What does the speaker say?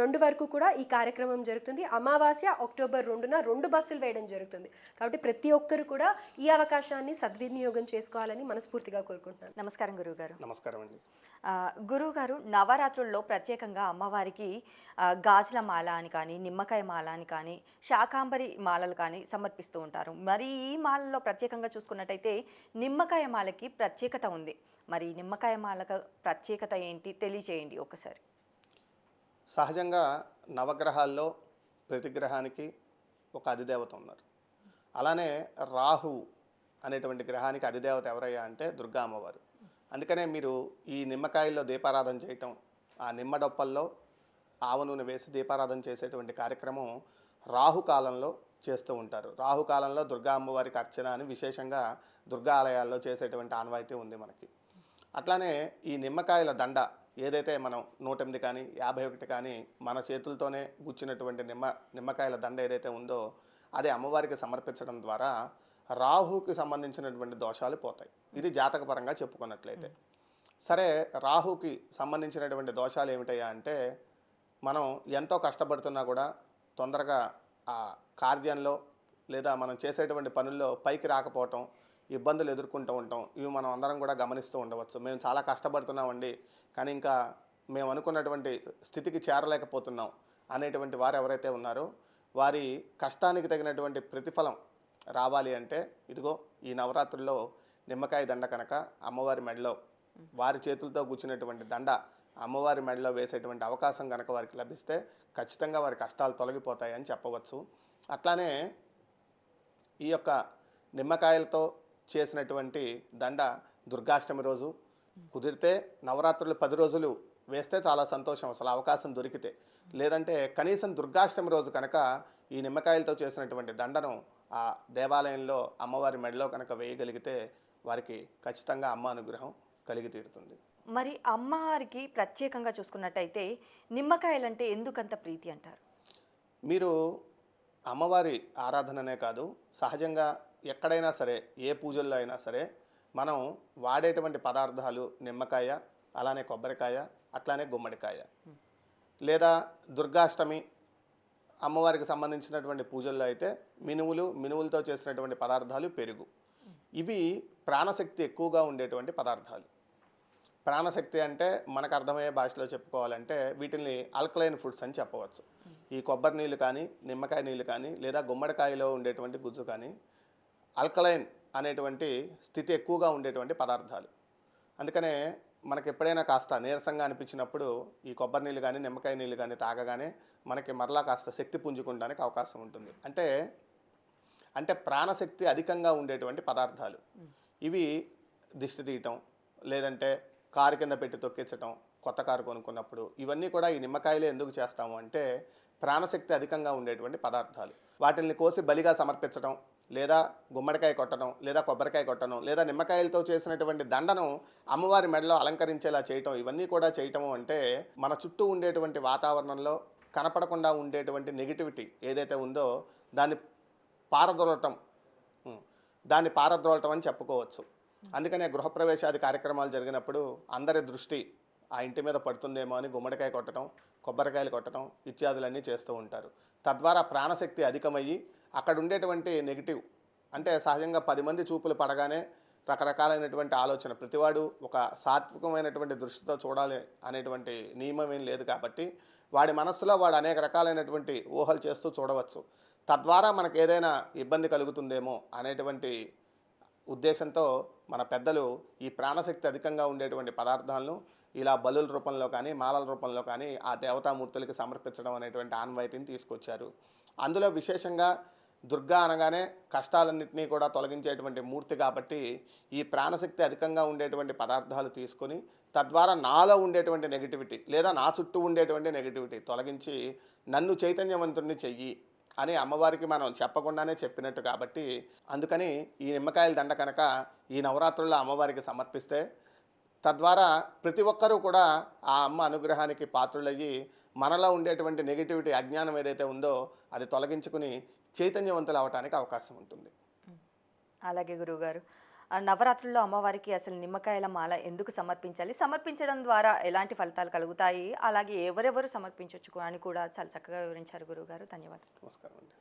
రెండు వరకు కూడా ఈ కార్యక్రమం జరుగుతుంది. అమావాస్య అక్టోబర్ రెండున రెండు బస్సులు వేయడం జరుగుతుంది. కాబట్టి ప్రతి ఒక్కరు కూడా ఈ అవకాశాన్ని సద్వినియోగం చేసుకోవాలని మనస్ఫూర్తిగా కోరుకుంటున్నాను. నమస్కారం గురువుగారు. నమస్కారం అండి. గురువుగారు నవరాత్రుల్లో ప్రత్యేకంగా అమ్మవారికి గాజుల మాల అని కానీ నిమ్మకాయ మాల అని కానీ శాకాంబరి మాలలు కానీ సమర్పిస్తూ ఉంటారు. మరి ఈ మాలలో ప్రత్యేకంగా చూసుకున్నట్టయితే నిమ్మకాయ మాలకి ప్రత్యేకత ఉంది. మరి ఈ నిమ్మకాయ మాలకు ప్రత్యేకత ఏంటి? తెలియజేయండి ఒకసారి. సహజంగా నవగ్రహాల్లో ప్రతి గ్రహానికి ఒక అధిదేవత ఉన్నారు. అలానే రాహు అనేటువంటి గ్రహానికి అధిదేవత ఎవరయ్యా అంటే దుర్గా అమ్మవారు. అందుకనే మీరు ఈ నిమ్మకాయల్లో దీపారాధన చేయటం ఆ నిమ్మ డొప్పల్లో ఆవ నూనె వేసి దీపారాధన చేసేటువంటి కార్యక్రమం రాహుకాలంలో చేస్తూ ఉంటారు. రాహుకాలంలో దుర్గా అమ్మవారికి అర్చన అని విశేషంగా దుర్గా ఆలయాల్లో చేసేటువంటి ఆనవాయితీ ఉంది మనకి. అట్లానే ఈ నిమ్మకాయల దండ ఏదైతే మనం నూట ఎనిమిది కానీ యాభై ఒకటి కానీ మన చేతులతోనే గుచ్చినటువంటి నిమ్మ నిమ్మకాయల దండ ఏదైతే ఉందో అది అమ్మవారికి సమర్పించడం ద్వారా రాహుకి సంబంధించినటువంటి దోషాలు పోతాయి. ఇది జాతకపరంగా చెప్పుకున్నట్లయితే. సరే రాహుకి సంబంధించినటువంటి దోషాలు ఏమిటయ్యా అంటే మనం ఎంతో కష్టపడుతున్నా కూడా తొందరగా ఆ కార్యంలో లేదా మనం చేసేటువంటి పనుల్లో పైకి రాకపోవటం ఇబ్బందులు ఎదుర్కొంటూ ఉంటాం. ఇవి మనం అందరం కూడా గమనిస్తూ ఉండవచ్చు. మేము చాలా కష్టపడుతున్నామండి. కానీ ఇంకా మేము అనుకున్నటువంటి స్థితికి చేరలేకపోతున్నాం అనేటువంటి వారు ఎవరైతే ఉన్నారో వారి కష్టానికి తగినటువంటి ప్రతిఫలం రావాలి అంటే ఇదిగో ఈ నవరాత్రుల్లో నిమ్మకాయ దండ కనుక అమ్మవారి మెడలో వారి చేతులతో కూర్చున్నటువంటి దండ అమ్మవారి మెడలో వేసేటువంటి అవకాశం కనుక వారికి లభిస్తే ఖచ్చితంగా వారి కష్టాలు తొలగిపోతాయని చెప్పవచ్చు. అట్లానే ఈ యొక్క నిమ్మకాయలతో చేసినటువంటి దండ దుర్గాష్టమి రోజు. కుదిరితే నవరాత్రులు పది రోజులు వేస్తే చాలా సంతోషం. అసలు అవకాశం దొరికితే. లేదంటే కనీసం దుర్గాష్టమి రోజు కనుక ఈ నిమ్మకాయలతో చేసినటువంటి దండను ఆ దేవాలయంలో అమ్మవారి మెడలో కనుక వేయగలిగితే వారికి ఖచ్చితంగా అమ్మ అనుగ్రహం కలిగి తీరుతుంది. మరి అమ్మవారికి ప్రత్యేకంగా చూసుకున్నట్టయితే నిమ్మకాయలంటే ఎందుకంత ప్రీతి అంటారు? మీరు అమ్మవారి ఆరాధననే కాదు సహజంగా ఎక్కడైనా సరే ఏ పూజల్లో అయినా సరే మనం వాడేటువంటి పదార్థాలు నిమ్మకాయ అలానే కొబ్బరికాయ అట్లానే గుమ్మడికాయ. లేదా దుర్గాష్టమి అమ్మవారికి సంబంధించినటువంటి పూజల్లో అయితే మినువులు మినువులతో చేసినటువంటి పదార్థాలు పెరుగు. ఇవి ప్రాణశక్తి ఎక్కువగా ఉండేటువంటి పదార్థాలు. ప్రాణశక్తి అంటే మనకు అర్థమయ్యే భాషలో చెప్పుకోవాలంటే వీటిని ఆల్కలైన్ ఫుడ్స్ అని చెప్పవచ్చు. ఈ కొబ్బరి నీళ్ళు కానీ నిమ్మకాయ నీళ్ళు కానీ లేదా గుమ్మడికాయలో ఉండేటువంటి గుజ్జు కానీ ఆల్కలైన్ అనేటువంటి స్థితి ఎక్కువగా ఉండేటువంటి పదార్థాలు. అందుకనే మనకి ఎప్పుడైనా కాస్త నీరసంగా అనిపించినప్పుడు ఈ కొబ్బరి నీళ్ళు కానీ నిమ్మకాయ నీళ్ళు కానీ తాగగానే మనకి మరలా కాస్త శక్తి పుంజుకోవడానికి అవకాశం ఉంటుంది. అంటే అంటే ప్రాణశక్తి అధికంగా ఉండేటువంటి పదార్థాలు. ఇవి దిష్టి తీయటం లేదంటే కారు కింద పెట్టి తొక్కించటం కొత్త కారు కొనుక్కున్నప్పుడు ఇవన్నీ కూడా ఈ నిమ్మకాయలే ఎందుకు చేస్తాము అంటే ప్రాణశక్తి అధికంగా ఉండేటువంటి పదార్థాలు. వాటిని కోసి బలిగా సమర్పించడం లేదా గుమ్మడికాయ కొట్టడం లేదా కొబ్బరికాయ కొట్టడం లేదా నిమ్మకాయలతో చేసినటువంటి దండను అమ్మవారి మెడలో అలంకరించేలా చేయటం ఇవన్నీ కూడా చేయటము అంటే మన చుట్టూ ఉండేటువంటి వాతావరణంలో కనపడకుండా ఉండేటువంటి నెగిటివిటీ ఏదైతే ఉందో దాన్ని పారదొలటం దాన్ని పారద్రోలటం అని చెప్పుకోవచ్చు. అందుకనే గృహప్రవేశాది కార్యక్రమాలు జరిగినప్పుడు అందరి దృష్టి ఆ ఇంటి మీద పడుతుందేమో అని గుమ్మడికాయ కొట్టడం కొబ్బరికాయలు కొట్టడం ఇత్యాదులన్నీ చేస్తూ ఉంటారు. తద్వారా ప్రాణశక్తి అధికమయ్యి అక్కడ ఉండేటువంటి నెగిటివ్ అంటే సహజంగా పది మంది చూపులు పడగానే రకరకాలైనటువంటి ఆలోచన. ప్రతివాడు ఒక సాత్వికమైనటువంటి దృష్టితో చూడాలి అనేటువంటి నియమం ఏం లేదు కాబట్టి వాడి మనస్సులో వాడు అనేక రకాలైనటువంటి ఊహలు చేస్తూ చూడవచ్చు. తద్వారా మనకు ఏదైనా ఇబ్బంది కలుగుతుందేమో అనేటువంటి ఉద్దేశంతో మన పెద్దలు ఈ ప్రాణశక్తి అధికంగా ఉండేటువంటి పదార్థాలను ఇలా బలుల రూపంలో కానీ మాలల రూపంలో కానీ ఆ దేవతామూర్తులకి సమర్పించడం అనేటువంటి ఆన్వాయితీని తీసుకొచ్చారు. అందులో విశేషంగా దుర్గా అనగానే కష్టాలన్నింటినీ కూడా తొలగించేటువంటి మూర్తి కాబట్టి ఈ ప్రాణశక్తి అధికంగా ఉండేటువంటి పదార్థాలు తీసుకొని తద్వారా నాలో ఉండేటువంటి నెగిటివిటీ లేదా నా చుట్టూ ఉండేటువంటి నెగిటివిటీ తొలగించి నన్ను చైతన్యవంతుణ్ణి చెయ్యి అని అమ్మవారికి మనం చెప్పకుండానే చెప్పినట్టు కాబట్టి అందుకని ఈ నిమ్మకాయల దండ కనుక ఈ నవరాత్రుల్లో అమ్మవారికి సమర్పిస్తే తద్వారా ప్రతి ఒక్కరూ కూడా ఆ అమ్మ అనుగ్రహానికి పాత్రులయ్యి మనలో ఉండేటువంటి నెగిటివిటీ అజ్ఞానం ఏదైతే ఉందో అది తొలగించుకుని చైతన్యవంతులు అవటానికి అవకాశం ఉంటుంది. అలాగే గురువుగారు. నవరాత్రుల్లో అమ్మవారికి అసలు నిమ్మకాయల మాల ఎందుకు సమర్పించాలి? సమర్పించడం ద్వారా ఎలాంటి ఫలితాలు కలుగుతాయి? అలాగే ఎవరెవరు సమర్పించవచ్చు అని కూడా చాలా చక్కగా వివరించారు గురువుగారు. ధన్యవాదాలు. నమస్కారం అండి.